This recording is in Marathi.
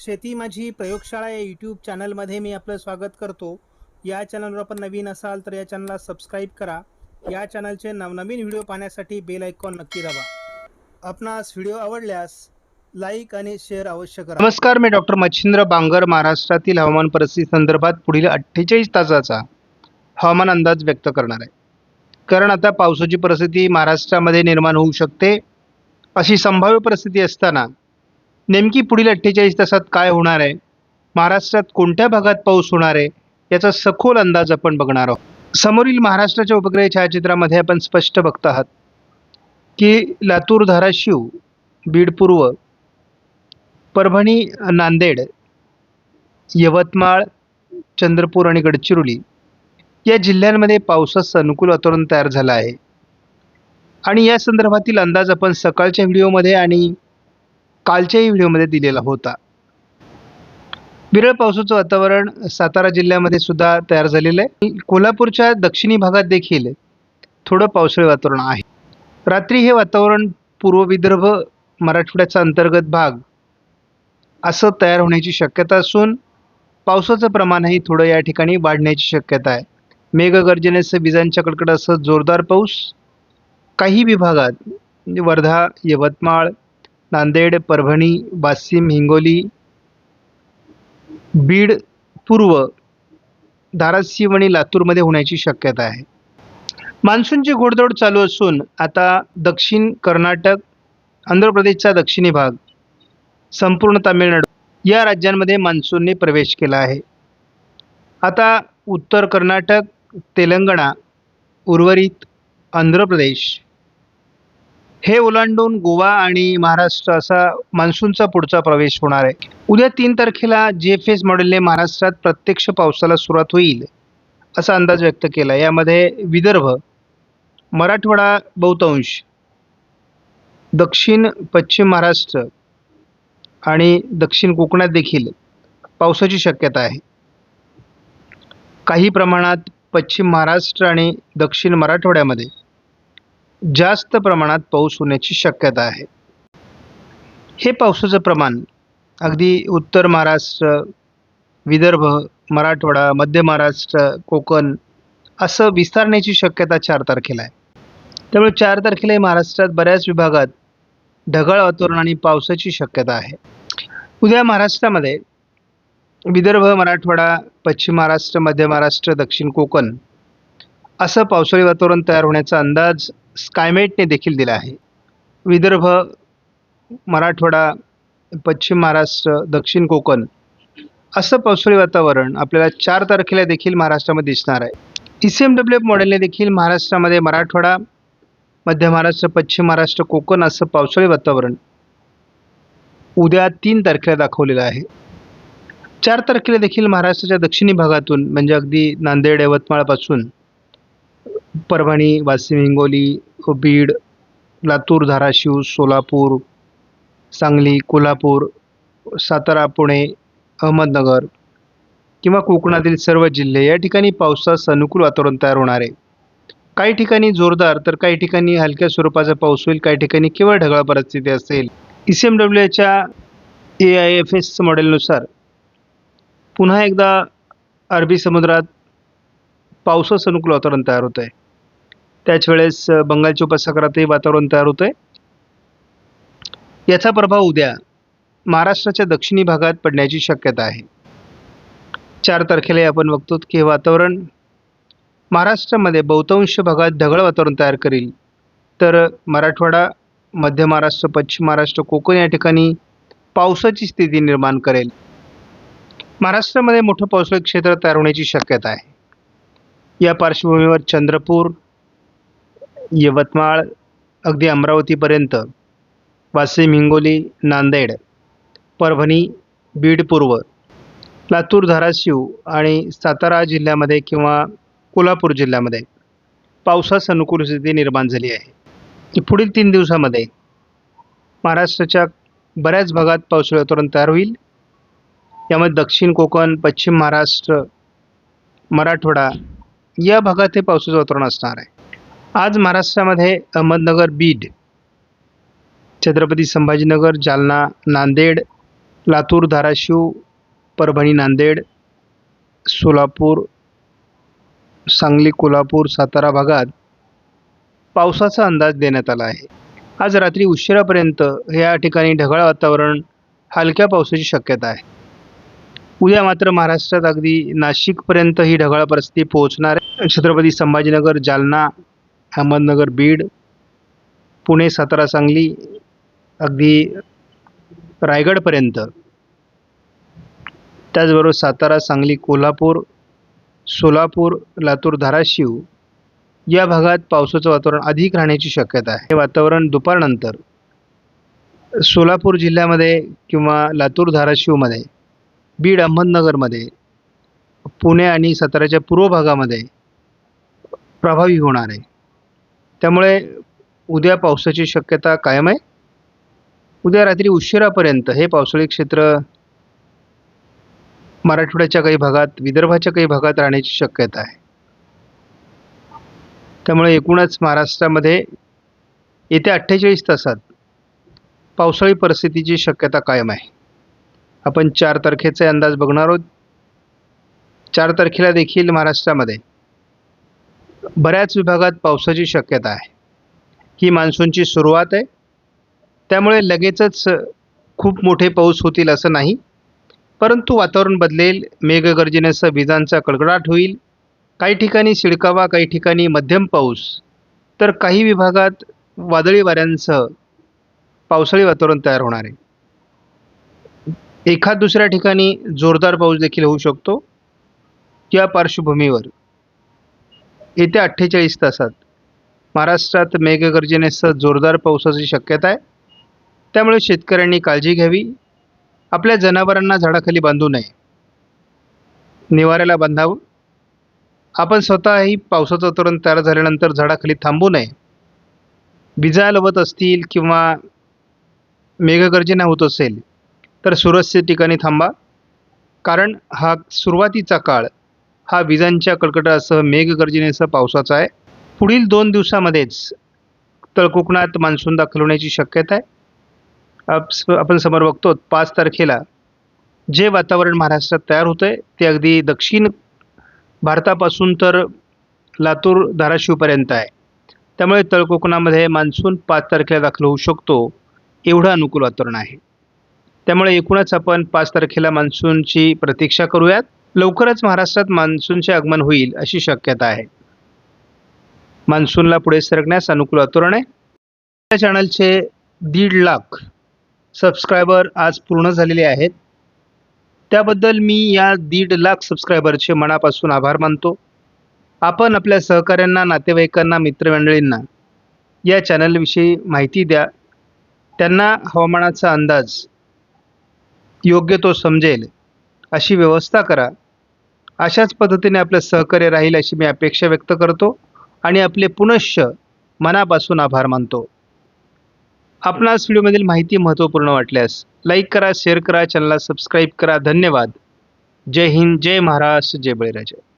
शेती माझी प्रयोगशाळा या यूट्यूब चॅनलमध्ये मी आपलं स्वागत करतो. या चॅनलवर आपण नवीन असाल तर या चॅनलला सबस्क्राईब करा. या चॅनलचे नवनवीन व्हिडिओ पाहण्यासाठी बेल आयकॉन नक्की दाबा. आपणास व्हिडिओ आवडल्यास लाईक आणि शेअर अवश्य करा. नमस्कार मी डॉक्टर मच्छिंद्र बांगर महाराष्ट्रातील हवामान परिस्थिती संदर्भात पुढील अठ्ठेचाळीस तासाचा हवामान अंदाज व्यक्त करणार आहे. कारण आता पावसाची परिस्थिती महाराष्ट्रामध्ये निर्माण होऊ शकते. अशी संभाव्य परिस्थिती असताना नेमकी पुढील अठ्ठेचाळीस तासात काय होणार आहे? महाराष्ट्रात कोणत्या भागात पाऊस होणार आहे? याचा सखोल अंदाज आपण बघणार आहोत. समोरील महाराष्ट्राच्या उपग्रह छायाचित्रामध्ये आपण स्पष्ट बघत आहात की लातूर धाराशिव बीड पूर्व परभणी नांदेड यवतमाळ चंद्रपूर आणि गडचिरोली या जिल्ह्यांमध्ये पावसाचं अनुकूल वातावरण तयार झालं आहे. आणि या संदर्भातील अंदाज आपण सकाळच्या व्हिडिओमध्ये आणि कालच्याही व्हिडिओमध्ये दिलेला होता. विरळ पावसाचं वातावरण सातारा जिल्ह्यामध्ये सुद्धा तयार झालेलं आहे. कोल्हापूरच्या दक्षिणी भागात देखील थोडं पावसाळी वातावरण आहे. रात्री हे वातावरण पूर्व विदर्भ मराठवाड्याचा अंतर्गत भाग असं तयार होण्याची शक्यता असून पावसाचं प्रमाणही थोडं या ठिकाणी वाढण्याची शक्यता आहे. मेघगर्जनेसह विजांच्या कडकडासह जोरदार पाऊस. काही विभागात म्हणजे वर्धा यवतमाळ नांदेड परभणी वाशिम हिंगोली बीड पूर्व धाराशिव आणि लातूरमध्ये होण्याची शक्यता आहे. मान्सूनची घोडदौड चालू असून आता दक्षिण कर्नाटक आंध्र प्रदेशचा दक्षिणी भाग संपूर्ण तामिळनाडू या राज्यांमध्ये मान्सूनने प्रवेश केला आहे. आता उत्तर कर्नाटक तेलंगणा उर्वरित आंध्र प्रदेश हे ओलांडून गोवा आणि महाराष्ट्र असा मान्सूनचा पुढचा प्रवेश होणार आहे. उद्या तीन तारखेला जे एफ एस मॉडेलने महाराष्ट्रात प्रत्यक्ष पावसाला सुरुवात होईल असा अंदाज व्यक्त केला. यामध्ये विदर्भ मराठवाडा बहुतांश दक्षिण पश्चिम महाराष्ट्र आणि दक्षिण कोकणात देखील पावसाची शक्यता आहे. काही प्रमाणात पश्चिम महाराष्ट्र आणि दक्षिण मराठवाड्यामध्ये जास्त प्रमाणात पाऊस होण्याची शक्यता आहे. हे पावसाचं प्रमाण अगदी उत्तर महाराष्ट्र विदर्भ मराठवाडा मध्य महाराष्ट्र कोकण असं विस्तारण्याची शक्यता चार तारखेला आहे. त्यामुळे चार तारखेला महाराष्ट्रात बऱ्याच विभागात ढगाळ वातावरण आणि पावसाची शक्यता आहे. उद्या महाराष्ट्रामध्ये विदर्भ मराठवाडा पश्चिम महाराष्ट्र मध्य महाराष्ट्र दक्षिण कोकण असं पावसाळी वातावरण तयार होण्याचा अंदाज स्कायमेटने देखील दिला आहे. विदर्भ मराठवाडा पश्चिम महाराष्ट्र दक्षिण कोकण असं पावसाळी वातावरण आपल्याला चार तारखेला देखील महाराष्ट्रामध्ये दिसणार आहे. E C M W F मॉडेलने देखील महाराष्ट्रामध्ये मराठवाडा मध्य महाराष्ट्र पश्चिम महाराष्ट्र कोकण असं पावसाळी वातावरण उद्या तीन तारखेला दाखवलेलं आहे. चार तारखेला देखील महाराष्ट्राच्या दक्षिणी भागातून म्हणजे अगदी नांदेड यवतमाळपासून परभणी वाशिम हिंगोली बीड लातूर धाराशिव सोलापूर सांगली कोल्हापूर सातारा पुणे अहमदनगर किंवा कोकणातील सर्व जिल्हे या ठिकाणी पावसास अनुकूल वातावरण तयार होणार आहे. काही ठिकाणी जोरदार तर काही ठिकाणी हलक्या स्वरूपाचा पाऊस होईल काही ठिकाणी केवळ ढगाळ परिस्थिती असेल. ई सी एम डब्ल्यू एच्या ए आय एफ एस मॉडेलनुसार पुन्हा एकदा अरबी समुद्रात पावसास अनुकूल वातावरण तयार होतं आहे. त्याच वेळेस बंगालच्या उपसागरातही वातावरण तयार होतं आहे याचा प्रभाव उद्या महाराष्ट्राच्या दक्षिणी भागात पडण्याची शक्यता आहे. चार तारखेला आपण बघतो की हे वातावरण महाराष्ट्रामध्ये बहुतांश भागात ढगाळ वातावरण तयार करील. तर मराठवाडा मध्य महाराष्ट्र पश्चिम महाराष्ट्र कोकण या ठिकाणी पावसाची स्थिती निर्माण करेल. महाराष्ट्रामध्ये मोठं पावसाळी क्षेत्र तयार होण्याची शक्यता आहे. या पार्श्वभूमीवर चंद्रपूर यवतमाळ अगदी अमरावतीपर्यंत वाशिम हिंगोली नांदेड परभणी बीड पूर्व लातूर धाराशिव आणि सातारा जिल्ह्यामध्ये किंवा कोल्हापूर जिल्ह्यामध्ये पावसास अनुकूल स्थिती निर्माण झाली आहे. पुढील तीन दिवसामध्ये महाराष्ट्राच्या बऱ्याच भागात पावसाळी वातावरण तयार होईल. यामध्ये दक्षिण कोकण पश्चिम महाराष्ट्र मराठवाडा या भागात हे पावसाचं वातावरण असणार आहे. आज महाराष्ट्रामध्ये अहमदनगर बीड छत्रपती संभाजीनगर जालना नांदेड लातूर धाराशिव परभणी नांदेड सोलापूर सांगली कोल्हापूर सातारा भागात पावसाचा अंदाज देण्यात आला आहे. आज रात्री उशिरापर्यंत या ठिकाणी ढगाळ वातावरण हलक्या पावसाची शक्यता आहे. उद्या मात्र महाराष्ट्रात अगदी नाशिकपर्यंत ही ढगाळ परिस्थिती पोहोचणार आहे. छत्रपती संभाजीनगर जालना अहमदनगर बीड पुणे सातारा सांगली अगदी रायगडपर्यंत. त्याचबरोबर सातारा सांगली कोल्हापूर सोलापूर लातूर धाराशिव या भागात पावसाचं वातावरण अधिक राहण्याची शक्यता आहे. हे वातावरण दुपारनंतर सोलापूर जिल्ह्यामध्ये किंवा लातूर धाराशिवमध्ये बीड अहमदनगरमध्ये पुणे आणि साताऱ्याच्या पूर्व भागामध्ये प्रभावी होणार आहे. त्यामुळे उद्या पावसाची शक्यता कायम आहे. उद्या रात्री उशिरापर्यंत हे पावसाळी क्षेत्र मराठवाड्याच्या काही भागात विदर्भाच्या काही भागात राहण्याची शक्यता आहे. त्यामुळे एकूणच महाराष्ट्रामध्ये येत्या अठ्ठेचाळीस तासात पावसाळी परिस्थितीची शक्यता कायम आहे. आपण चार तारखेचा अंदाज बघणार आहोत. चार तारखेला देखील महाराष्ट्रामध्ये बऱ्याच विभागात पावसाची शक्यता आहे. ही मान्सूनची सुरुवात आहे. त्यामुळे लगेचच खूप मोठे पाऊस होतील असं नाही. परंतु वातावरण बदलेल मेघगर्जनेसह विजांचा कडकडाट होईल. काही ठिकाणी शिडकावा काही ठिकाणी मध्यम पाऊस. तर काही विभागात वादळी वाऱ्यांसह पावसाळी वातावरण तयार होणार आहे. एखाद दुसऱ्या ठिकाणी जोरदार पाऊस देखील होऊ शकतो. या पार्श्वभूमीवर येत्या अठ्ठेचाळीस तासात. महाराष्ट्रात मेघगर्जनेसह जोरदार पावसाची शक्यता आहे. त्यामुळे शेतकऱ्यांनी काळजी घ्यावी. आपल्या जनावरांना झाडाखाली बांधू नये. निवाऱ्याला बांधावं. आपण स्वतःही पावसाचं तोरण तयार झाल्यानंतर झाडाखाली थांबू नये. विजा लवत असतील किंवा मेघगर्जना होत असेल तर सुरक्षित ठिकाणी थांबा. कारण हा सुरुवातीचा काळ हा विजांच्या कडकडासह मेघगर्जनेसह पावसाचा आहे. पुढील दोन दिवसामध्येच तळकोकणात मान्सून दाखल होण्याची शक्यता आहे. आप आपण समोर बघतो पाच तारखेला जे वातावरण महाराष्ट्रात तयार होतं आहे ते अगदी दक्षिण भारतापासून तर लातूर धाराशिवपर्यंत आहे. त्यामुळे तळकोकणामध्ये मान्सून पाच तारखेला दाखल होऊ शकतो एवढं अनुकूल वातावरण आहे. त्यामुळे एकूणच आपण पाच तारखेला मान्सूनची प्रतीक्षा करूयात. लवकरच महाराष्ट्रात मान्सूनचे आगमन होईल अशी शक्यता आहे. मान्सूनला पुढे सरकण्यास अनुकूल वातावरण आहे. या चॅनलचे दीड लाख सबस्क्रायबर आज पूर्ण झालेले आहेत. त्याबद्दल मी या दीड लाख सबस्क्रायबरचे मनापासून आभार मानतो. आपण आपल्या सहकाऱ्यांना नातेवाईकांना मित्रमंडळींना या चॅनलविषयी माहिती द्या. त्यांना हवामानाचा अंदाज योग्य तो समजेल. अशी व्यवस्था करा. अशाच पद्धतीने आपलं सहकार्य राहील अशी मी अपेक्षा व्यक्त करतो आणि आपले पुनश्च मनापासून आभार मानतो. आपणास व्हिडिओमधील माहिती महत्त्वपूर्ण वाटल्यास लाईक करा शेअर करा चॅनलला सबस्क्राईब करा. धन्यवाद. जय हिंद जय महाराष्ट्र जय बळीराजा.